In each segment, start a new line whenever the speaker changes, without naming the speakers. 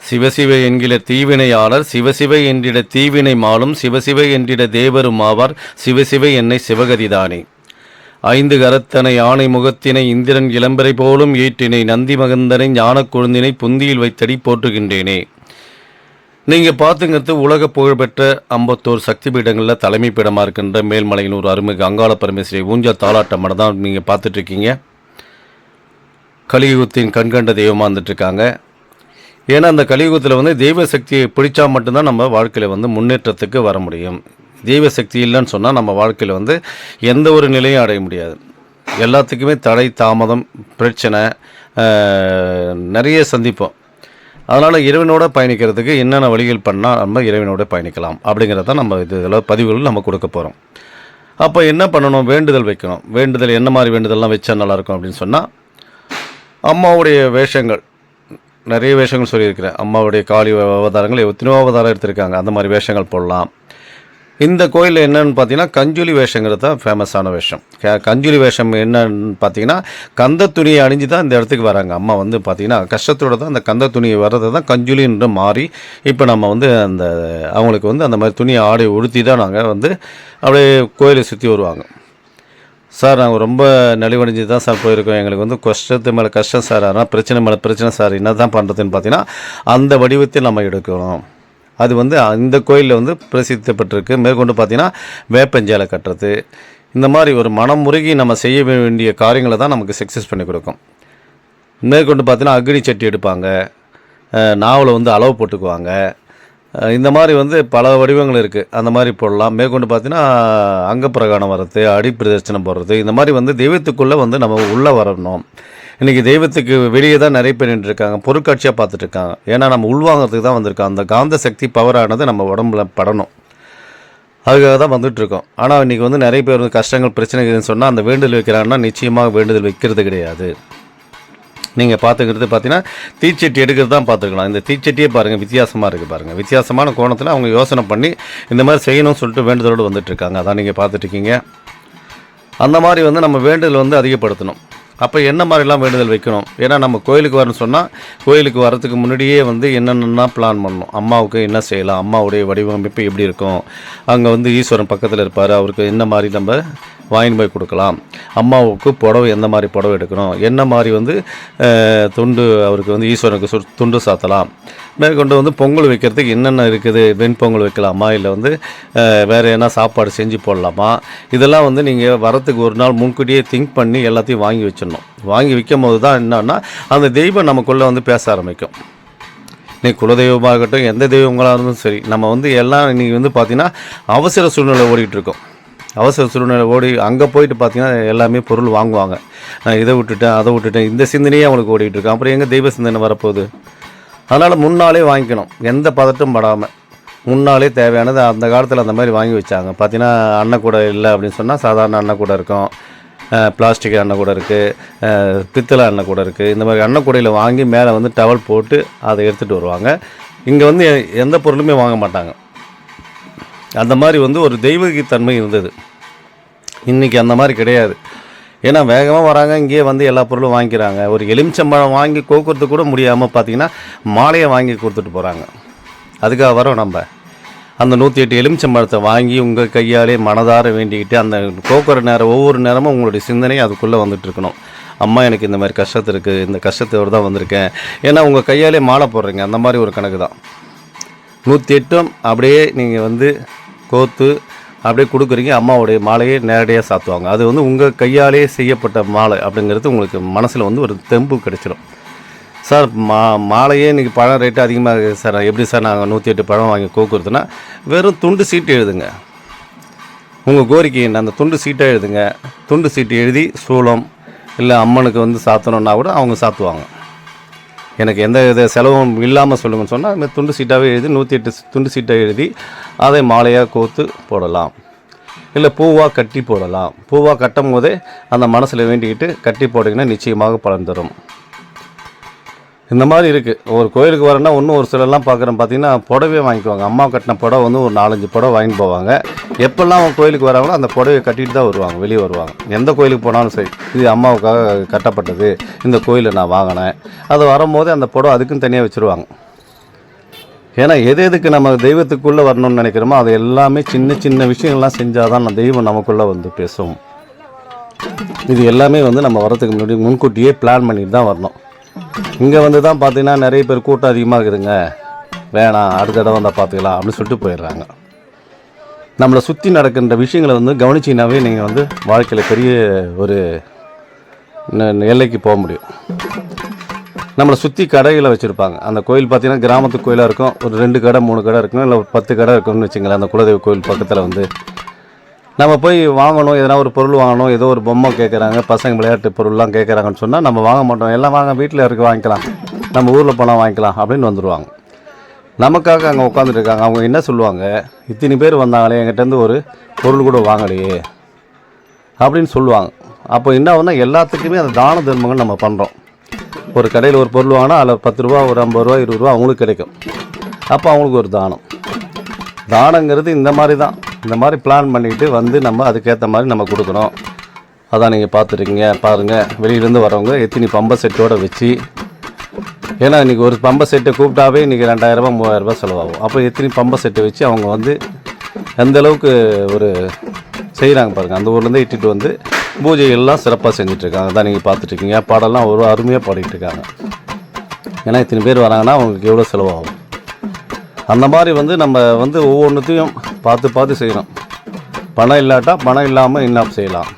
சிவசிவ என்கிற தீவினையாளர் சிவசிவ என்றிட தீவினை மாலும் சிவசிவ என்றிட தேவரும் ஆவார் சிவசிவ என்னை சிவகதிதானே. ஐந்து கரத்தனை யானை முகத்தினை இந்திரன் இளம்பரை போலும் ஏற்றினை நந்தி மகந்தனை ஞானக் கொழுந்தினை புந்தியில் வைத்தடி போற்றுகின்றேனே. நீங்கள் பார்த்துங்கிறது உலக புகழ்பெற்ற அம்பத்தூர் சக்தி பீடங்களில் தலைமை பீடமாக இருக்கின்ற மேல்மலையினூர் அருமிகு அங்காள பரமேஸ்வரி ஊஞ்ச தாலாட்ட தான் நீங்கள் பார்த்துட்ருக்கீங்க கலியுகத்தின் கண்கண்ட தெய்வமாக இருந்துட்டுருக்காங்க ஏன்னா அந்த கலியுகத்தில் வந்து தெய்வ சக்தியை பிடிச்சா மட்டும்தான் நம்ம வாழ்க்கையில் வந்து முன்னேற்றத்துக்கு வர முடியும். தெய்வ சக்தி இல்லைன்னு சொன்னால் நம்ம வாழ்க்கையில் வந்து எந்த ஒரு நிலையும் அடைய முடியாது. எல்லாத்துக்குமே தடை தாமதம் பிரச்சனை நிறைய சந்திப்போம். அதனால் இறைவனோட பயணிக்கிறதுக்கு என்னென்ன வழிகள் பண்ணால் நம்ம இறைவனோட பயணிக்கலாம் அப்படிங்கிறத நம்ம இதில் பதிவுகள் நம்ம கொடுக்க போகிறோம் அப்போ என்ன பண்ணணும்? வேண்டுதல் வைக்கணும். வேண்டுதல் என்ன மாதிரி வேண்டுதல்லாம் வச்சா நல்லாயிருக்கும் அப்படின்னு சொன்னால் அம்மாவுடைய வேஷங்கள் நிறைய வேஷங்கள் சொல்லியிருக்கிறேன் அம்மாவுடைய காளி அவதாரங்கள் எத்தனையோ அவதாரம் எடுத்திருக்காங்க. அந்த மாதிரி வேஷங்கள் போடலாம். இந்த கோயிலில் என்னென்னு பார்த்தீங்கன்னா கஞ்சுலி வேஷங்கிறது தான் ஃபேமஸான வேஷம். கஞ்சுலி வேஷம் என்னன்னு பார்த்தீங்கன்னா கந்த துணியை அணிஞ்சு தான் இந்த இடத்துக்கு வராங்க. அம்மா வந்து பார்த்தீங்கன்னா கஷ்டத்தோட தான் அந்த கந்த துணியை வர்றது தான் கஞ்சுலின்ற மாறி இப்போ நம்ம வந்து அந்த அவங்களுக்கு வந்து அந்த மாதிரி துணியை ஆடை உடுத்தி தான் நாங்கள் வந்து அப்படியே கோயிலை சுற்றி வருவாங்க. சார் நாங்கள் ரொம்ப நலிவடைஞ்சு தான் சார் போயிருக்கோம். எங்களுக்கு வந்து கஷ்டத்து மேலே கஷ்டம் சார். ஆனால் பிரச்சனை மேலே பிரச்சனை சார். என்ன தான் பண்ணுறதுன்னு பார்த்தீங்கன்னா அந்த வடிவத்தில் நம்ம எடுக்கணும் அது வந்து இந்த கோயிலில் வந்து பிரசித்தப்பட்டிருக்கு. மேற்கொண்டு பார்த்தீங்கன்னா வேப்பஞ்சேலை கட்டுறது. இந்த மாதிரி ஒரு மனம் முருகி நம்ம செய்ய வேண்டிய காரியங்களை தான் நமக்கு சக்ஸஸ் பண்ணி கொடுக்கும். மேற்கொண்டு பார்த்தீங்கன்னா அக்னி சட்டி எடுப்பாங்க. நாவலை வந்து அளவு போட்டுக்குவாங்க. இந்த மாதிரி வந்து பல வடிவங்கள் இருக்குது அந்த மாதிரி போடலாம். மேற்கொண்டு பார்த்தீங்கன்னா அங்கப்பிரகாணம் வர்றது அடிப்பிரதர்சனம் போடுறது இந்த மாதிரி வந்து தெய்வத்துக்குள்ளே வந்து நம்ம உள்ளே வரணும். இன்றைக்கி தெய்வத்துக்கு வெளியே தான் நிறைய பேர் நின்றுருக்காங்க பொருட்காட்சியாக பார்த்துட்ருக்காங்க ஏன்னா நம்ம உள்வாங்கிறதுக்கு தான் வந்திருக்கோம். அந்த காந்த சக்தி பவரானது நம்ம உடம்புல படணும். அதுக்காக தான் வந்துட்டுருக்கோம் ஆனால் இன்றைக்கி வந்து நிறைய பேர் வந்து கஷ்டங்கள் பிரச்சனைகள்னு சொன்னால் அந்த வேண்டுதல் வைக்கிறாங்கன்னா நிச்சயமாக வேண்டுதல் வைக்கிறது கிடையாது. நீங்கள் பார்த்துக்கிறது பார்த்தீங்கன்னா தீச்சட்டி எடுக்கிறது தான் பார்த்துக்கலாம் இந்த தீச்சட்டியே பாருங்கள் வித்தியாசமாக இருக்குது பாருங்கள் வித்தியாசமான கோணத்தில் அவங்க யோசனை பண்ணி இந்த மாதிரி செய்யணும்னு சொல்லிட்டு வேண்டுதலோடு வந்துட்டுருக்காங்க. அதான் நீங்கள் பார்த்துட்ருக்கீங்க. அந்த மாதிரி வந்து நம்ம வேண்டுதல் வந்து அதிகப்படுத்தணும். அப்போ என்ன மாதிரிலாம் வேண்டுதல் வைக்கணும்? ஏன்னா நம்ம கோயிலுக்கு வரணும்னு சொன்னால் கோயிலுக்கு வரதுக்கு முன்னாடியே வந்து என்னென்னா பிளான் பண்ணணும்? அம்மாவுக்கு என்ன செய்யலாம்? அம்மாவுடைய வடிவமைப்பு எப்படி இருக்கும்? அங்கே வந்து ஈஸ்வரன் பக்கத்தில் இருப்பார். அவருக்கு என்ன மாதிரி நம்ம வாங்கிட்டு போய் கொடுக்கலாம். அம்மாவுக்கு புடவை எந்த மாதிரி புடவை எடுக்கணும்? என்ன மாதிரி வந்து துண்டு அவருக்கு வந்து ஈஸ்வரனுக்கு சு துண்டு சாத்தலாம். மேற்கொண்டு வந்து பொங்கல் வைக்கிறதுக்கு என்னென்ன இருக்குது? வெண்பொங்கல் வைக்கலாமா? இல்லை வந்து வேறு என்ன சாப்பாடு செஞ்சு போடலாமா? இதெல்லாம் வந்து நீங்கள் வரத்துக்கு ஒரு நாள் முன்கூட்டியே திங்க் பண்ணி எல்லாத்தையும் வாங்கி வச்சிடணும். வாங்கி வைக்கும் போது தான் என்னன்னா அந்த தெய்வம் நமக்குள்ளே வந்து பேச ஆரம்பிக்கும். நீ குலதெய்வமாகட்டும் எந்த தெய்வங்களாக இருந்தாலும் சரி நம்ம வந்து எல்லாம் இன்றைக்கி வந்து பார்த்திங்கன்னா அவசர சூழ்நிலை ஓடிக்கிட்டு இருக்கோம். அவசர சூழ்நிலை ஓடி அங்கே போயிட்டு பார்த்தீங்கன்னா எல்லாமே பொருள் வாங்குவாங்க. நான் இதை விட்டுட்டேன் அதை விட்டுட்டேன் இந்த சிந்தனையே அவங்களுக்கு ஓடிட்டு இருக்கு. அப்புறம் எங்கே தெய்வ சிந்தனை வரப்போகுது? அதனால் முன்னாலே வாங்கிக்கணும். எந்த பதட்டும் படாமல் முன்னாலே தேவையானது அந்த காலத்தில் அந்த மாதிரி வாங்கி வச்சாங்க. பார்த்தீங்கன்னா அன்னக்கூடை இல்லை அப்படின்னு சொன்னால் சாதாரண அன்னக்கூடை இருக்கும். பிளாஸ்டிக் அன்னக்கூடை இருக்குது பித்தளை அன்னக்கூடை இருக்குது இந்த மாதிரி அன்னக்கூடையில் வாங்கி மேலே வந்து டவல் போட்டு அதை எடுத்துகிட்டு வருவாங்க. இங்கே வந்து எ- எந்த பொருளுமே வாங்க மாட்டாங்க. அந்த மாதிரி வந்து ஒரு தெய்வீகத்தன்மை இருந்தது. இன்றைக்கி அந்த மாதிரி கிடையாது. ஏன்னா வேகமாக வராங்க இங்கேயே வந்து எல்லா பொருளும் வாங்கிக்கிறாங்க. ஒரு எலுமிச்சம்பழம் வாங்கி கோக்குறது கூட முடியாமல் பார்த்தீங்கன்னா மாலையை வாங்கி கொடுத்துட்டு போகிறாங்க அதுக்காக வரோம் நம்ம. அந்த நூற்றி எட்டு எலுமிச்சம்பழத்தை வாங்கி உங்கள் கையாலே மனதார வேண்டிக்கிட்டு அந்த கோக்குற நேரம் ஒவ்வொரு நேரமும் உங்களுடைய சிந்தனை அதுக்குள்ளே வந்துட்டு இருக்கணும். அம்மா எனக்கு இந்த மாதிரி கஷ்டத்து இருக்குது இந்த கஷ்டத்தோடு தான் வந்திருக்கேன். ஏன்னா உங்கள் கையாலே மாலை போடுறீங்க. அந்த மாதிரி ஒரு கணக்கு தான். நூற்றி எட்டும் அப்படியே நீங்கள் வந்து கோத்து அப்படியே கொடுக்குறீங்க அம்மாவுடைய மாலையை நேரடியாக சாத்துவாங்க. அது வந்து உங்கள் கையாலே செய்யப்பட்ட மாலை அப்படிங்கிறது உங்களுக்கு மனசில் வந்து ஒரு தெம்பு கிடைச்சிடும் சார் மா மாலையே இன்றைக்கி பழம் ரேட்டு அதிகமாக இருக்குது சார். எப்படி சார் நாங்கள் நூற்றி எட்டு பழம் வாங்கி கோக்குறதுன்னா வெறும் துண்டு சீட்டு எழுதுங்க. உங்கள் கோரிக்கை என்ன? அந்த துண்டு சீட்டை எழுதுங்க. துண்டு சீட்டு எழுதி சூளம் இல்லை அம்மனுக்கு வந்து சாத்தணுன்னா கூட அவங்க சாத்துவாங்க. எனக்கு எந்த வித செலவும் இல்லாமல் சொல்லுங்கன்னு சொன்னால் அந்த துண்டு சீட்டாகவே எழுதி நூற்றி எட்டு துண்டு சீட்டை எழுதி அதை மாலையாக கோத்து போடலாம். இல்லை பூவாக கட்டி போடலாம். பூவாக கட்டும் போதே அந்த மனசில் வேண்டிக்கிட்டு கட்டி போட்டிங்கன்னா நிச்சயமாக பலன் தரும். இந்த மாதிரி இருக்குது ஒரு கோயிலுக்கு வரேன்னா இன்னும் ஒரு சிலர்லாம் பார்க்குறேன். பார்த்தீங்கன்னா புடவையே வாங்கிக்குவாங்க. அம்மா கட்டின புடவை வந்து ஒரு நாலஞ்சு புடவை வாங்கிட்டு போவாங்க. எப்போல்லாம் அவங்க கோயிலுக்கு வராங்களோ அந்த புடவையை கட்டிட்டு தான் வருவாங்க. வெளியே வருவாங்க. எந்த கோயிலுக்கு போனாலும் சரி. இது அம்மாவுக்காக கட்டப்பட்டது. இந்த கோயிலை நான் வாங்கினேன். அது வரும்போது அந்த புடவை அதுக்குன்னு தனியாக வச்சுருவாங்க. ஏன்னா எது எதுக்கு நம்ம தெய்வத்துக்குள்ளே வரணும்னு நினைக்கிறோமோ அது எல்லாமே சின்ன சின்ன விஷயங்கள்லாம் செஞ்சால் தான் அந்த தெய்வம் நமக்குள்ளே வந்து பேசும். இது எல்லாமே வந்து நம்ம வரதுக்கு முன்னாடி முன்கூட்டியே பிளான் பண்ணிட்டு தான் வரணும். இங்கே வந்து தான் பார்த்தீங்கன்னா நிறைய பேர் கூட்டம் அதிகமாக இருக்குதுங்க. வேணாம் அடுத்த தடவை வந்தால் பார்த்துக்கலாம் அப்படின்னு சொல்லிட்டு போயிடுறாங்க. நம்மளை சுற்றி நடக்கின்ற விஷயங்களை வந்து கவனிச்சிங்கனாவே நீங்கள் வந்து வாழ்க்கையில் பெரிய ஒரு எல்லைக்கு போக முடியும். நம்மளை சுற்றி கடைகளை வச்சுருப்பாங்க. அந்த கோயில் பார்த்தீங்கன்னா கிராமத்து கோயிலாக இருக்கும். ஒரு ரெண்டு கடை மூணு கடை இருக்கும் இல்லை ஒரு பத்து கடை இருக்கும்னு வச்சுங்களேன். அந்த குலதெய்வ கோயில் பக்கத்தில் வந்து நம்ம போய் வாங்கணும் எதனா ஒரு பொருள் வாங்கணும் ஏதோ ஒரு பொம்மை கேட்குறாங்க பசங்க விளையாட்டு பொருள்லாம் கேட்குறாங்கன்னு சொன்னால் நம்ம வாங்க மாட்டோம். எல்லாம் வாங்க வீட்டில் இருக்க வாங்கிக்கலாம். நம்ம ஊரில் போனால் வாங்கிக்கலாம் அப்படின்னு வந்துடுவாங்க நமக்காக அங்கே உட்காந்துட்ருக்காங்க அவங்க என்ன சொல்லுவாங்க? இத்தனை பேர் வந்தாங்களே என்கிட்டேருந்து ஒரு பொருள் கூட வாங்கலையே அப்படின்னு சொல்லுவாங்க. அப்போ என்ன ஆகுதுன்னா எல்லாத்துக்குமே அந்த தான தர்மங்கள் நம்ம பண்ணுறோம் ஒரு கடையில் ஒரு பொருள் வாங்கினா அதில் பத்து ரூபா ஒரு ஐம்பது ரூபா இருபது ரூபா அவங்களுக்கு கிடைக்கும். அப்போ அவங்களுக்கு ஒரு தானம். தானங்கிறது இந்த மாதிரி தான். இந்த மாதிரி பிளான் பண்ணிக்கிட்டு வந்து நம்ம அதுக்கேற்ற மாதிரி நம்ம கொடுக்குறோம் அதான் நீங்கள் பார்த்துருக்கீங்க. பாருங்கள் வெளியிலேருந்து வரவங்க எத்தினி பம்பை செட்டோடு வச்சு ஏன்னா இன்றைக்கி ஒரு பம்பை செட்டை கூப்பிட்டாவே இன்றைக்கி ரெண்டாயிரரூபா மூவாயிரரூபா செலவாகும். அப்போ எத்தனை பம்பை செட்டை வச்சு அவங்க வந்து எந்த அளவுக்கு ஒரு செய்கிறாங்க பாருங்கள் அந்த ஊர்லேருந்து இட்டுட்டு வந்து பூஜை எல்லாம் சிறப்பாக செஞ்சிட்ருக்காங்க தான் நீங்கள் பார்த்துட்ருக்கீங்க பாடலாம் ஒரு அருமையாக பாடிட்டுருக்காங்க. ஏன்னா இத்தனை பேர் வராங்கன்னா அவங்களுக்கு எவ்வளோ செலவாகும். அந்த மாதிரி வந்து நம்ம வந்து ஒவ்வொன்றுத்தையும் பார்த்து பார்த்து செய்யணும் பணம் இல்லாட்டா பணம் இல்லாமல் இன்னும் செய்யலாம்.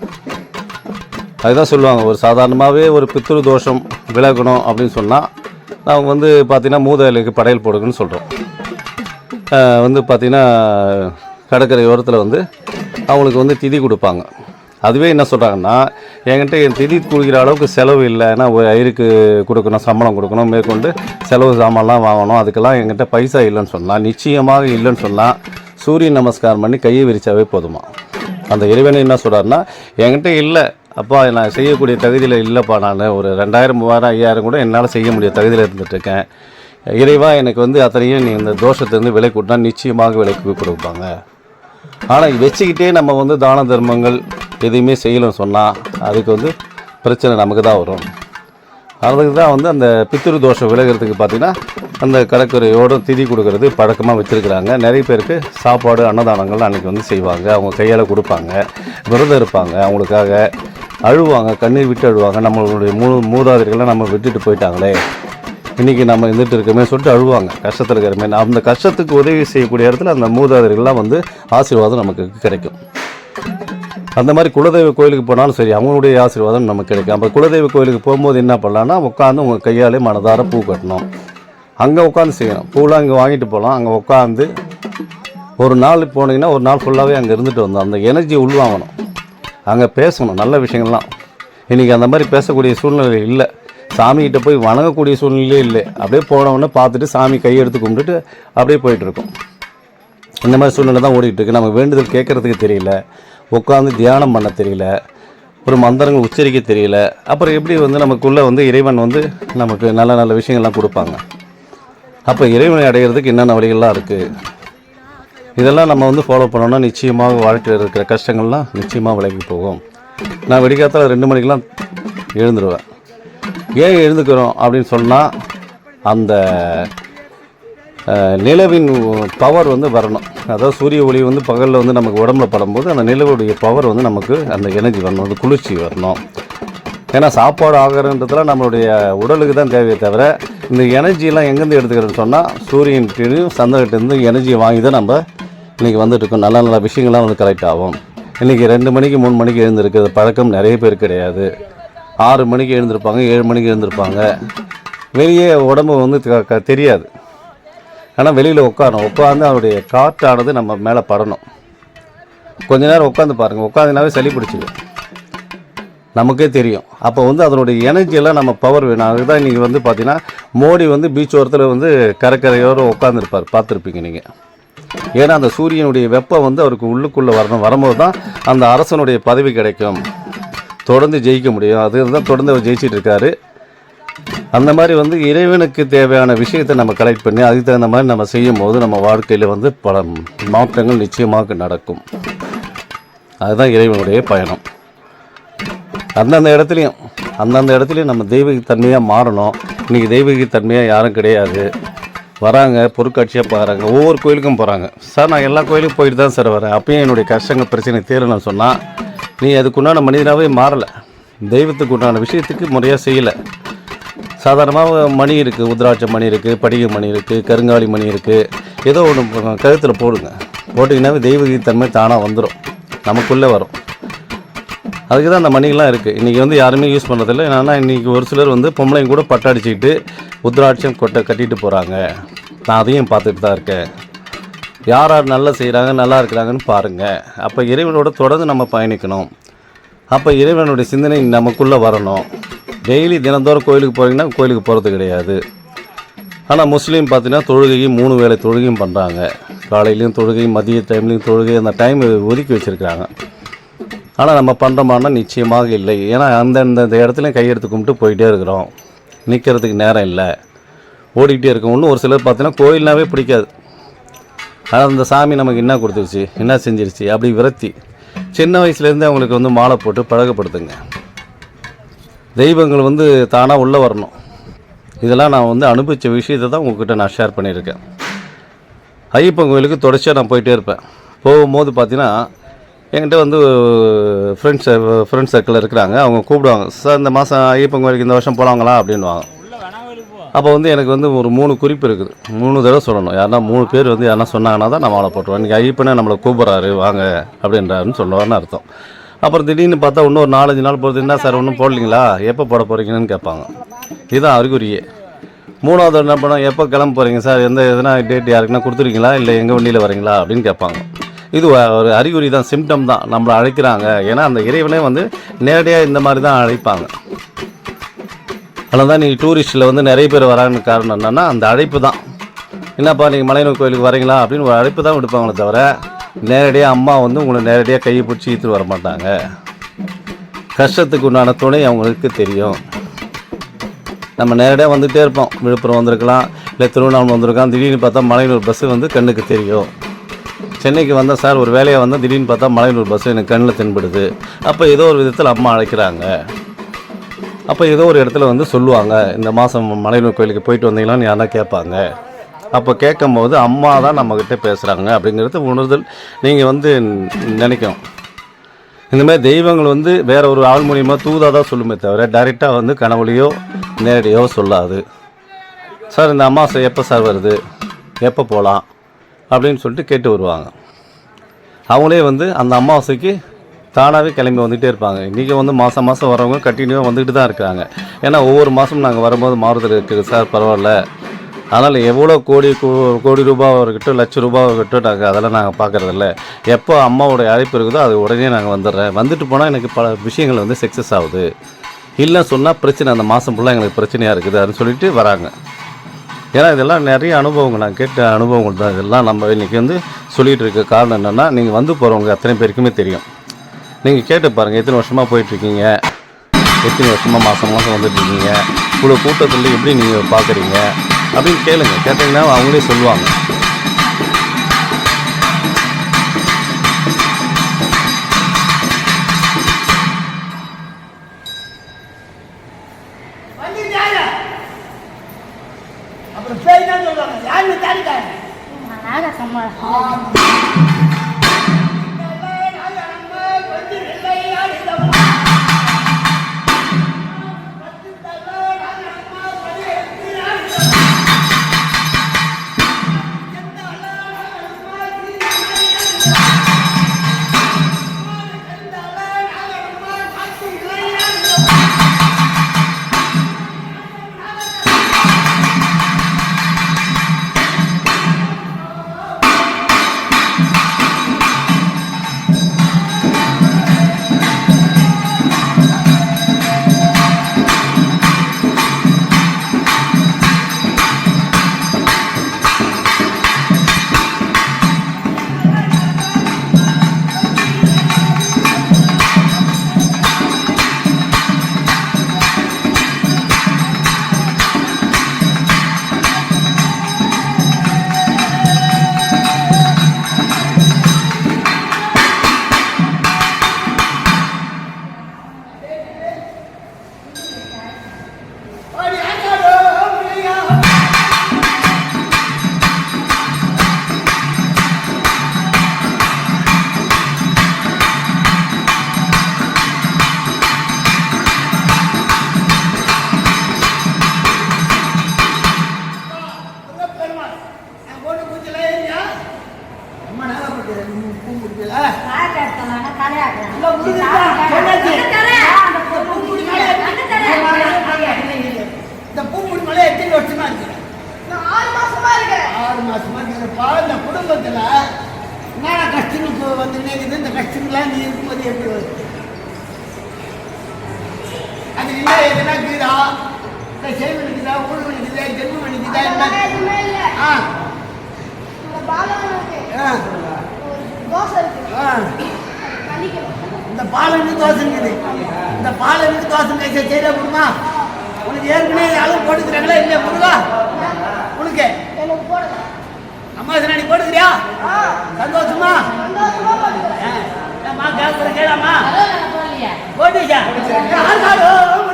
அதுதான் சொல்லுவாங்க. ஒரு சாதாரணமாகவே ஒரு பித்ரு தோஷம் விலகணும் அப்படின்னு சொன்னால் அவங்க வந்து பார்த்திங்கன்னா மூதலுக்கு படையல் போடுங்கன்னு சொல்கிறோம் வந்து பார்த்திங்கன்னா கடற்கரை ஓரத்தில் வந்து அவங்களுக்கு வந்து திதி கொடுப்பாங்க. அதுவே என்ன சொல்கிறாங்கன்னா என்கிட்ட என் திடீர் கொடுக்குற அளவுக்கு செலவு இல்லை. ஏன்னா ஒரு ஐருக்கு கொடுக்கணும் சம்பளம் கொடுக்கணும் மேற்கொண்டு செலவு சாமான்லாம் வாங்கணும். அதுக்கெல்லாம் என்கிட்ட பைசா இல்லைன்னு சொன்னால் நிச்சயமாக இல்லைன்னு சொன்னால் சூரிய நமஸ்காரம் பண்ணி கையை விரிச்சாவே போதுமா? அந்த இறைவனை என்ன சொல்கிறாருன்னா என்கிட்ட இல்லை. அப்பா நான் செய்யக்கூடிய தகுதியில் இல்லைப்பா நான். ஒரு ரெண்டாயிரம் மூவாயிரம் ஐயாயிரம் கூட என்னால் செய்ய முடிய தகுதியில் இருந்துகிட்ருக்கேன் இறைவா எனக்கு வந்து அத்தனையும் நீ இந்த தோஷத்துலேருந்து விலை கொடுத்தா நிச்சயமாக விலைக்கு கொடுப்பாங்க. ஆனால் வச்சுக்கிட்டே நம்ம வந்து தான தர்மங்கள் எதையுமே செய்யலன்னு சொன்னால் அதுக்கு வந்து பிரச்சனை நமக்கு தான் வரும். அதுக்கு தான் வந்து அந்த பித்திரு தோஷம் விலகிறதுக்கு பார்த்திங்கன்னா அந்த கடற்கரையோடு திதி கொடுக்கறது பழக்கமாக வச்சுருக்கிறாங்க. நிறைய பேருக்கு சாப்பாடு அன்னதானங்கள் அன்றைக்கி வந்து செய்வாங்க. அவங்க கையால் கொடுப்பாங்க. விரதம் இருப்பாங்க. அவங்களுக்காக அழுவாங்க. கண்ணீர் விட்டு அழுவாங்க. நம்மளுடைய மூ மூதாதைகளை நம்ம விட்டுட்டு போயிட்டாங்களே. இன்றைக்கி நம்ம இருந்துட்டு இருக்கமே சொல்லிட்டு அழுவாங்க. கஷ்டத்தில் இருக்கிறமே. அந்த கஷ்டத்துக்கு உதவி செய்யக்கூடிய இடத்துல அந்த மூதாதைகள்லாம் வந்து ஆசீர்வாதம் நமக்கு கிடைக்கும். அந்த மாதிரி குலதெய்வ கோயிலுக்கு போனாலும் சரி அவங்களுடைய ஆசீர்வாதம் நமக்கு கிடைக்கும். அப்போ குலதெய்வ கோயிலுக்கு போகும்போது என்ன பண்ணலான்னா உட்காந்து உங்கள் கையாலே மனதார பூ கட்டணும். அங்கே உட்காந்து செய்யணும். பூலாம் இங்கே வாங்கிட்டு போகலாம் அங்கே உட்காந்து ஒரு நாள் போனீங்கன்னா ஒரு நாள் ஃபுல்லாகவே அங்கே இருந்துட்டு வந்தோம் அந்த எனர்ஜி உள்வாங்கணும் அங்கே பேசணும். நல்ல விஷயங்கள்லாம். இன்றைக்கி அந்த மாதிரி பேசக்கூடிய சூழ்நிலை இல்லை. சாமிகிட்ட போய் வணங்கக்கூடிய சூழ்நிலையே இல்லை. அப்படியே போனவுடனே பார்த்துட்டு சாமி கையெடுத்து கும்பிட்டுட்டு அப்படியே போயிட்டுருக்கோம் இந்த மாதிரி சூழ்நிலை தான் ஓடிக்கிட்டு இருக்கு. நமக்கு வேண்டுதல் கேட்கறதுக்கு தெரியல. உட்காந்து தியானம் பண்ண தெரியல. ஒரு மந்திரங்கள் உச்சரிக்க தெரியல. அப்புறம் எப்படி வந்து நமக்குள்ளே வந்து இறைவன் வந்து நமக்கு நல்ல நல்ல விஷயங்கள்லாம் கொடுப்பாங்க. அப்போ இறைவனை அடைகிறதுக்கு என்னென்ன வழிகள்லாம் இருக்குது இதெல்லாம் நம்ம வந்து ஃபாலோ பண்ணோம்னா நிச்சயமாக வாழ்க்கையில் இருக்கிற கஷ்டங்கள்லாம் நிச்சயமாக விலகி போகும். நான் வெடிக்காத்தால் ரெண்டு மணிக்கெலாம் எழுந்துருவேன். ஏன் எழுந்துக்கிறோம் அப்படின்னு சொன்னால் அந்த நிலவின் பவர் வந்து வரணும். அதாவது சூரிய ஒளி வந்து பகலில் வந்து நமக்கு உடம்புல படும்போது அந்த நிலவுடைய பவர் வந்து நமக்கு அந்த எனர்ஜி வரணும் அந்த குளிர்ச்சி வரணும். ஏன்னா சாப்பாடு ஆகிறன்றதுலாம் நம்மளுடைய உடலுக்கு தான் தேவையே தவிர இந்த எனர்ஜிலாம் எங்கேருந்து எடுத்துக்கிறதுன்னு சொன்னால் சூரியன்கிட்டையும் சந்திரகிட்டேருந்து எனர்ஜியை வாங்கி தான் நம்ம இன்றைக்கி வந்துட்டு இருக்கோம். நல்ல நல்ல விஷயங்கள்லாம் வந்து கரெக்ட் ஆகும். இன்றைக்கி ரெண்டு மணிக்கு மூணு மணிக்கு எழுந்திருக்கிறது பழக்கம் நிறைய பேர் கிடையாது. ஆறு மணிக்கு எழுந்திருப்பாங்க ஏழு மணிக்கு எழுந்திருப்பாங்க. வெளியே உடம்பு வந்து க- தெரியாது. ஆனால் வெளியில் உட்காரணும். உட்காந்து அவருடைய காற்றானது நம்ம மேலே படணும். கொஞ்ச நேரம் உட்காந்து பாருங்கள் உட்காந்துனாவே சளி பிடிச்சிது நமக்கே தெரியும். அப்போ வந்து அதனுடைய எனர்ஜியெல்லாம் நம்ம பவர் வேணும். அதுதான் இன்றைக்கி வந்து பார்த்தீங்கன்னா மோடி வந்து பீச் ஓரத்தில் வந்து கரைக்கரையோரம் உட்காந்துருப்பார் பார்த்துருப்பீங்க நீங்கள் ஏன்னா அந்த சூரியனுடைய வெப்பம் வந்து அவருக்கு உள்ளுக்குள்ளே வரணும். வரும்போது தான் அந்த அரசனுடைய பதவி கிடைக்கும். தொடர்ந்து ஜெயிக்க முடியும். அது தான் தொடர்ந்து அவர் ஜெயிச்சிட்டு இருக்காரு. அந்த மாதிரி வந்து இறைவனுக்கு தேவையான விஷயத்தை நம்ம கலெக்ட் பண்ணி அதுக்கு தகுந்த மாதிரி நம்ம செய்யும் போது நம்ம வாழ்க்கையில் வந்து பல மாற்றங்கள் நிச்சயமாக நடக்கும். அதுதான் இறைவனுடைய பயணம். அந்தந்த இடத்துலையும் அந்தந்த இடத்துலையும் நம்ம தெய்வீக தன்மையாக மாறணும். இன்றைக்கி தெய்வீக தன்மையாக யாரும் கிடையாது. வராங்க பொருட்காட்சியாக பார்க்குறாங்க ஒவ்வொரு கோயிலுக்கும் போகிறாங்க சார் நான் எல்லா கோயிலுக்கும் போயிட்டு தான் சார் வரேன். அப்பயும் என்னுடைய கஷ்டங்கள் பிரச்சனை தீரணும்னு சொன்னால் நீ அதுக்குண்டான மனிதனாகவே மாறலை. தெய்வத்துக்கு உண்டான விஷயத்துக்கு முறையாக செய்யலை. சாதாரணமாக மணி இருக்குது உத்ராட்ச மணி இருக்குது படிகை மணி இருக்குது கருங்காலி மணி இருக்குது ஏதோ ஒன்று கழுத்தில் போடுங்க. போட்டிங்கன்னாவே தெய்வீகத்தன்மை தானாக வந்துடும் நமக்குள்ளே வரும். அதுக்கு தான் அந்த மணிகள்லாம் இருக்குது இன்றைக்கி வந்து யாருமே யூஸ் பண்ணுறதில்ல ஏன்னா இன்றைக்கி ஒரு சிலர் வந்து பொம்பளைங்க கூட பட்டடிச்சிக்கிட்டு உத்ராட்சம் கொட்டை கட்டிட்டு போகிறாங்க நான் அதையும் பார்த்துட்டு தான் இருக்கேன். யார் யார் நல்லா செய்கிறாங்க நல்லா இருக்கிறாங்கன்னு பாருங்கள் அப்போ இறைவனோட தொடர்ந்து நம்ம பயணிக்கணும். அப்போ இறைவனுடைய சிந்தனை நமக்குள்ளே வரணும். டெய்லி தினந்தோறும் கோயிலுக்கு போகிறீங்கன்னா கோயிலுக்கு போகிறது கிடையாது. ஆனால் முஸ்லீம் பார்த்தீங்கன்னா தொழுகையும் மூணு வேளை தொழுகையும் பண்ணுறாங்க காலையிலையும் தொழுகையும் மதிய டைம்லேயும் தொழுகை அந்த டைம் ஒதுக்கி வச்சுருக்காங்க ஆனால் நம்ம பண்ணுறோமானா நிச்சயமாக இல்லை. ஏன்னா அந்தந்த இடத்துலையும் கையெடுத்து கும்பிட்டு போயிட்டே இருக்கிறோம். நிற்கிறதுக்கு நேரம் இல்லை. ஓடிக்கிட்டே இருக்கோம். ஒரு சிலர் பார்த்தீங்கன்னா கோயில்னாவே பிடிக்காது. ஆனால் அந்த சாமி நமக்கு என்ன கொடுத்துருச்சு? என்ன செஞ்சிருச்சு? அப்படி விரத்தி. சின்ன வயசுலேருந்தே அவங்களுக்கு வந்து மாலை போட்டு பழகப்படுத்துங்க தெய்வங்கள் வந்து தானாக உள்ளே வரணும். இதெல்லாம் நான் வந்து அனுபவித்த விஷயத்தை தான் உங்ககிட்ட நான் ஷேர் பண்ணியிருக்கேன். ஐயப்பன் கோயிலுக்கு தொடர்ச்சியாக நான் போயிட்டே இருப்பேன். போகும்போது பார்த்தீங்கன்னா என்கிட்ட வந்து ஃப்ரெண்ட்ஸ் ஃப்ரெண்ட்ஸ் சர்க்கிள் இருக்கிறாங்க. அவங்க கூப்பிடுவாங்க சார் இந்த மாதம் ஐயப்பன் கோயிலுக்கு இந்த வருஷம் போகலாங்களா அப்படின்வாங்க அப்போ வந்து எனக்கு வந்து ஒரு மூணு குறிப்பு இருக்குது. மூணு தடவை சொல்லணும். யாருன்னா மூணு பேர் வந்து யாருன்னா சொன்னாங்கன்னா தான் நான் அவளை போட்டுருவேன். இன்றைக்கி ஐயப்பனே நம்மளை கூப்பிட்றாரு வாங்க அப்படின்றாருன்னு சொல்லுவார்னு அர்த்தம். அப்புறம் திடீர்னு பார்த்தா இன்னும் ஒரு நாலஞ்சு நாள் போகிறது என்ன சார் ஒன்றும் போடலீங்களா? எப்போ போட போகிறீங்கன்னு கேட்பாங்க. இதுதான் அறிகுறியே. மூணாவது என்ன பண்ணோம் எப்போ கிளம்ப போகிறீங்க சார்? எந்த எதனா டேட் யாருக்குன்னா கொடுத்துருக்கீங்களா? இல்லை எங்கள் வண்டியில் வரீங்களா? அப்படின்னு கேட்பாங்க. இது ஒரு அறிகுறி தான் சிம்டம் தான். நம்மளை அழைக்கிறாங்க. ஏன்னா அந்த இறைவனே வந்து நேரடியாக இந்த மாதிரி தான் அழைப்பாங்க. அதனால தான் நீங்கள் டூரிஸ்ட்டில் வந்து நிறைய பேர் வரான்னு காரணம் என்னென்னா அந்த அழைப்பு தான். என்னப்பா நீங்கள் மலையனூர் கோயிலுக்கு வரீங்களா? அப்படின்னு ஒரு அழைப்பு தான் விடுப்பாங்களே தவிர நேரடியாக அம்மா வந்து உங்களை நேரடியாக கையை பிடிச்சி இழுத்துட்டு வர மாட்டாங்க. கஷ்டத்துக்கு உண்டான துணை அவங்களுக்கு தெரியும். நம்ம நேரடியாக வந்துகிட்டே இருப்போம். விழுப்புரம் வந்திருக்கலாம் இல்லை திருவண்ணாமலை வந்திருக்கலாம் திடீர்னு பார்த்தா மலையனூர் பஸ்ஸு வந்து கண்ணுக்கு தெரியும். சென்னைக்கு வந்தால் சார் ஒரு வேலையை வந்தால் திடீர்னு பார்த்தா மலையனூர் பஸ் எனக்கு கண்ணில் தென்படுது. அப்போ ஏதோ ஒரு விதத்தில் அம்மா அழைக்கிறாங்க. அப்போ ஏதோ ஒரு இடத்துல வந்து சொல்லுவாங்க இந்த மாதம் மலையனூர் கோயிலுக்கு போயிட்டு வந்தீங்களான்னு யாரா கேட்பாங்க. அப்போ கேட்கும்போது அம்மா தான் நம்மக்கிட்ட பேசுகிறாங்க அப்படிங்கிறது உணர்தல். நீங்கள் வந்து நினைக்கணும். இந்த மாதிரி தெய்வங்கள் வந்து வேற ஒரு ஆள் மூலியமாக தூதாக தான் சொல்லுமே தவிர டைரெக்டாக வந்து கனவுலையோ நேரடியோ சொல்லாது. சார் இந்த அமாவாசை எப்போ சார் வருது? எப்போ போகலாம் அப்படின்னு சொல்லிட்டு கேட்டு வருவாங்க. அவங்களே வந்து அந்த அமாவாசைக்கு தானாகவே கிளம்பி வந்துகிட்டே இருப்பாங்க. இன்றைக்கி வந்து மாதம் மாதம் வரவங்க கண்டினியூவாக வந்துக்கிட்டு தான் இருக்காங்க. ஏன்னா ஒவ்வொரு மாதமும் நாங்கள் வரும்போது மாறுதல் இருக்குது. சார் பரவாயில்ல. அதனால் எவ்வளோ கோடி கோ- கோடி ரூபாவாக இருக்கட்டும் லட்ச ரூபாய் இருக்கட்டும் நாங்கள் அதெல்லாம் நாங்கள் பார்க்குறதில்ல. எப்போ அம்மாவோடைய அழைப்பு இருக்குதோ அது உடனே நாங்கள் வந்துடுறேன். வந்துட்டு போனால் எனக்கு பல விஷயங்கள் வந்து சக்ஸஸ் ஆகுது. இல்லை சொன்னால் பிரச்சனை அந்த மாதம் ஃபுல்லாக எங்களுக்கு பிரச்சனையாக இருக்குது அப்படின்னு சொல்லிட்டு வராங்க. ஏன்னா இதெல்லாம் நிறைய அனுபவங்கள் நான் கேட்ட அனுபவங்கள் தான். இதெல்லாம் நம்ம இன்றைக்கி வந்து சொல்லிகிட்டு இருக்க காரணம் என்னென்னா நீங்கள் வந்து போகிறவங்க அத்தனை பேருக்குமே தெரியும். நீங்கள் கேட்டு பாருங்கள் எத்தனை வருஷமாக போயிட்டுருக்கீங்க? எத்தனை வருஷமாக மாதம் மாதம் வந்துட்டுருக்கீங்க? இவ்வளோ கூட்டத்தில் எப்படி நீங்கள் பார்க்குறீங்க அப்படின்னு கேளுங்க. கேட்டிங்கன்னா அவங்களே சொல்லுவாங்க.
அப்புறம் பேய் தான் சொல்லுவாங்க. யாருன்னு தாடிட்டாங்க
நாக
Thank you. என்ன? எதுனா இருக்குதா இல்லை. செய்வன் இருக்குதா ஊழல் இருக்குதா ஜென்மம் ஆ.
இந்த ஒரு தோசை
இந்த இருக்குது இந்த பாலனுக்கு தோசை மேய்ச்ச சரியா கொடுமா உனக்கு ஏற்கனவே அளவு போட்டுக்கிறாங்களா? இல்லையா முருகா? உனக்கு? அம்மா சனாடி போட்டுக்கிறியா? சந்தோஷமா? கேட்குற கேளாமா போட்டுச்சா முருகையா
சந்தேகப்படுறியா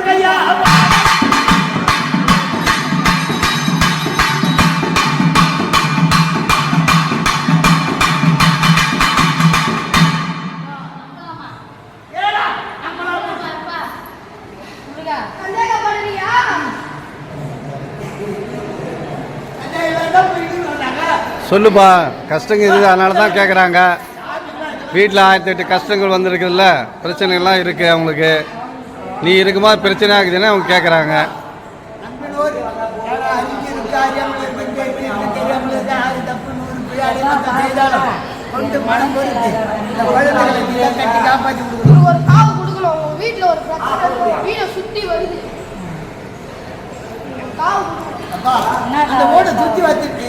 சொல்லுப்பா கஷ்டங்க இருக்குது அதனால தான் கேட்குறாங்க வீட்டில் ஆயிரத்தி எட்டு கஷ்டங்கள் வந்திருக்குதுல்ல பிரச்சனைகள்லாம் இருக்குது அவங்களுக்கு. நீ இருக்குமா பிரச்சனை ஆகுதுன்னு அவங்க கேட்குறாங்க
கொண்டு மனம் பொறுத்து இந்த குழந்தைகளை கட்டி காப்பாற்றி கொடுக்கணும்
ஒரு காவு கொடுக்கணும் உங்க வீட்டுல ஒரு பிரச்சனை வீடை வருது காவு
அப்பா அந்த ஓடை சுற்றி வச்சுட்டு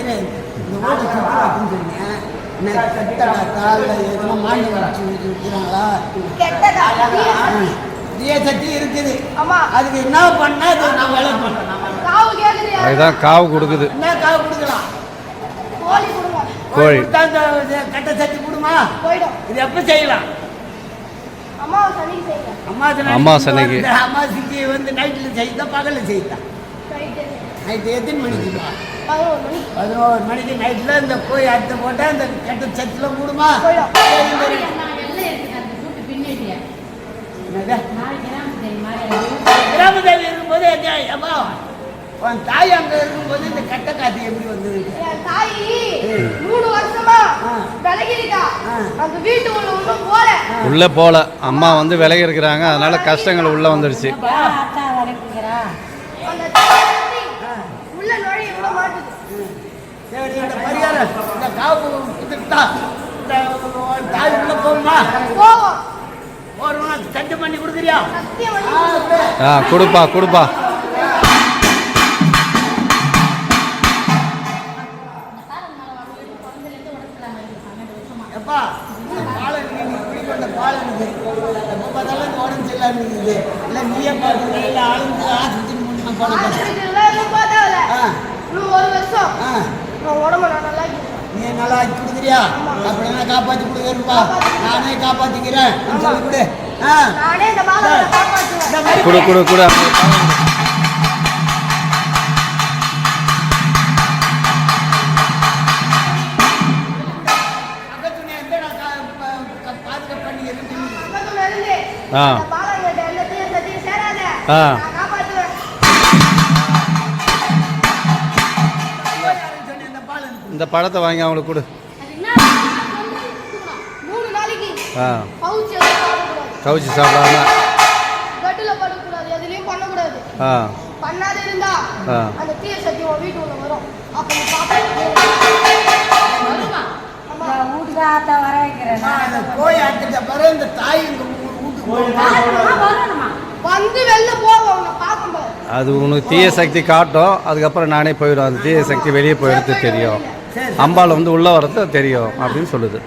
இந்த ஓடை சுற்றி வச்சுன்னு சொன்னேன் என்ன காலில் எதுவும் மாண்டி வச்சு இருக்கிறாங்களா
தீய சக்தி.
இருக்குது?
ஆமா.
அதுக்கு என்ன பண்ணா அது நான் வேலை பண்ணேன்
காவு கேக்குறியா?
அதுதான் காவு கொடுக்குது.
என்ன காவு கொடுக்கலாம்?
கோழி கொடுங்க.
கோழி.
கட்ட சக்தி கொடுமா
போயிடும்.
இது எப்போ செய்யலாம்?
அம்மாவை சனிக்கு செய்யுங்க.
அமாவாசை
அமாவாசை அன்னைக்கு.
இந்த அமாவாசைக்கு வந்து நைட்டில் செய்தா பகலில் செய்தா.
நைட்டு
நைட்டு எத்தனை மணிக்குப்பா
பதினோரு மணிக்கு
பதினோரு மணிக்கு நைட்டில் இந்த கோய் அறுத்து போட்டால் இந்த கெட்ட சத்தில் கூடுமா
போயிடும்.
சரி, சரி. என்னது? கிராமத்தில் இருக்கும்போது அப்பா, உன் தாய் அங்கே இருக்கும்போது இந்த கெட்ட காத்து எப்படி வந்தது?
என் தாயி மூணு வருஷமா. அந்த வீட்டு உள்ள போல.
உள்ளே அம்மா வந்து விலகி இருக்கிறாங்க அதனால கஷ்டங்கள் உள்ளே
இந்த பரிகாரம் இந்த தாய் உள்ள போகுமா?
போவோம்.
போறோம்னா சட்டு பண்ணி கொடுக்குறியா?
சத்தியம்
ஆ,
கொடுப்பா கொடுப்பா.
எப்பா பாலனுக்கு நீ குடிக்கொண்ட பாலனுக்கு எப்போ பார்த்தாலும் இந்த உடம்பு சரியில்லாம இருக்குது. இல்லை நீயே பார்க்குற இல்லை ஆளுங்க ஆஸ்பத்திரி மூணு போன
ஆஸ்பத்திரியில எதுவும் போதாவில்ல
ஆ.
இன்னும் ஒரு வருஷம்.
ஆ.
நான் உடம்ப நான் நல்லா.
நீ நல்லா ஆக்கி கொடுக்குறியா? அப்படின்னா காப்பாற்றி கொடுக்குறப்பா நானே காப்பாற்றிக்கிறேன் சொல்லி கொடு. ஆ.
கொடு கொடு கொடு.
பக்கத்துல எந்தடா இந்த
பழத்தை வாங்கி அவங்களுக்கு கொடு.
மூணு நாளைக்கு
ஆ. கவுச்சி சாப்பிடாம. ஆ.
பண்ணாத இருந்தா
ஆ.
அந்த தீய சக்தி உன் வீட்டு உள்ள வரும் அப்ப நீ பாப்பா
வீட்டுக்காரத்த வர வைக்கிறேன்.
நான் இந்த கோய் ஆட்டுட்ட பிறகு இந்த தாய் இந்த ஊ- வீட்டுக்கு போகுமா?
வந்து வெளில போவோம் உன்னை பார்க்கும்போது
அது உனக்கு தீய சக்தி காட்டும். அதுக்கப்புறம் நானே போயிடும். அந்த தீய சக்தி வெளியே போயிடுறது தெரியும். அம்பாள் வந்து உள்ளே வர்றது தெரியும் அப்படின்னு சொல்லுது.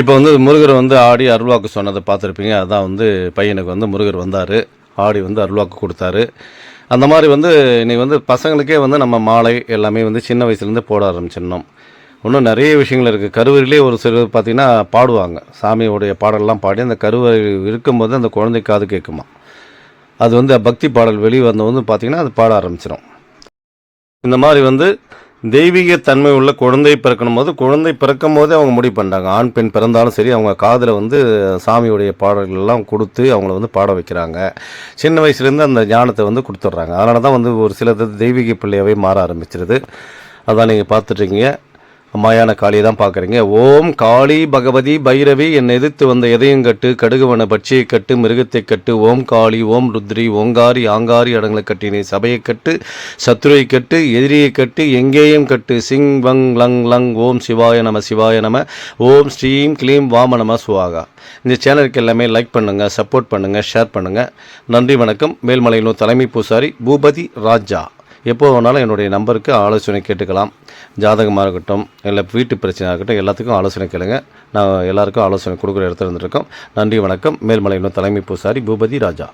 இப்போ வந்து முருகர் வந்து ஆடி அருள்வாக்கு சொன்னதை பார்த்துருப்பீங்க. அதான் வந்து பையனுக்கு வந்து முருகர் வந்தார். ஆடி வந்து அருள்வாக்கு கொடுத்தாரு. அந்த மாதிரி வந்து இன்னைக்கு வந்து பசங்களுக்கே வந்து நம்ம மாலை எல்லாமே வந்து சின்ன வயசுலேருந்து போட ஆரம்பிச்சிடணும். இன்னும் நிறைய விஷயங்கள் இருக்குது கருவறையிலே ஒரு சிலர் பார்த்திங்கன்னா பாடுவாங்க. சாமியோடைய பாடல்லாம் பாடி அந்த கருவறை இருக்கும்போது அந்த குழந்தை காது கேட்குமா? அது வந்து பக்தி பாடல் வெளியே வந்து பார்த்திங்கன்னா அது பாட ஆரம்பிச்சிடும் இந்த மாதிரி வந்து தெய்வீக தன்மை உள்ள குழந்தை பிறக்கணும் போது குழந்தை பிறக்கும் போதே அவங்க முடிவு பண்ணுறாங்க ஆண் பெண் பிறந்தாலும் சரி அவங்க காதில் வந்து சாமியுடைய பாடல்கள் எல்லாம் கொடுத்து அவங்கள வந்து பாட வைக்கிறாங்க. சின்ன வயசுலேருந்து அந்த ஞானத்தை வந்து கொடுத்துட்றாங்க. அதனால தான் வந்து ஒரு சில தெய்வீக பிள்ளையாகவே மாற ஆரம்பிச்சிருது. அதான் நீங்கள் பார்த்துட்ருக்கீங்க. மாயான காளியை தான் பார்க்குறீங்க. ஓம் காளி பகவதி பைரவி என்னை எதிர்த்து வந்த எதையும் கட்டு கடுகுவன பட்சியை கட்டு மிருகத்தை கட்டு ஓம் காளி ஓம் ருத்ரி ஓங்காரி ஆங்காரி அடங்களை கட்டினே சபையை கட்டு சத்ருவை கட்டு எதிரியை கட்டு எங்கேயும் கட்டு சிங் வங் லங் லங் ஓம் சிவாய நம சிவாய நம ஓம் ஸ்ரீம் க்ளீம் வாம நம சுவாகா. இந்த சேனலுக்கு எல்லாமே லைக் பண்ணுங்கள் சப்போர்ட் பண்ணுங்கள் ஷேர் பண்ணுங்கள் நன்றி வணக்கம். மேல்மலையிலும் தலைமை பூசாரி பூபதி ராஜா. எப்போ வேணாலும் என்னுடைய நம்பருக்கு ஆலோசனை கேட்டுக்கலாம். ஜாதகமாக இருக்கட்டும் இல்லை வீட்டு பிரச்சனையாக இருக்கட்டும் எல்லாத்துக்கும் ஆலோசனை கேளுங்க. நான் எல்லாருக்கும் ஆலோசனை கொடுக்குற இடத்துல இருந்துருக்கோம். நன்றி வணக்கம். மேல்மலையினூர் தலைமை பூசாரி பூபதி ராஜா.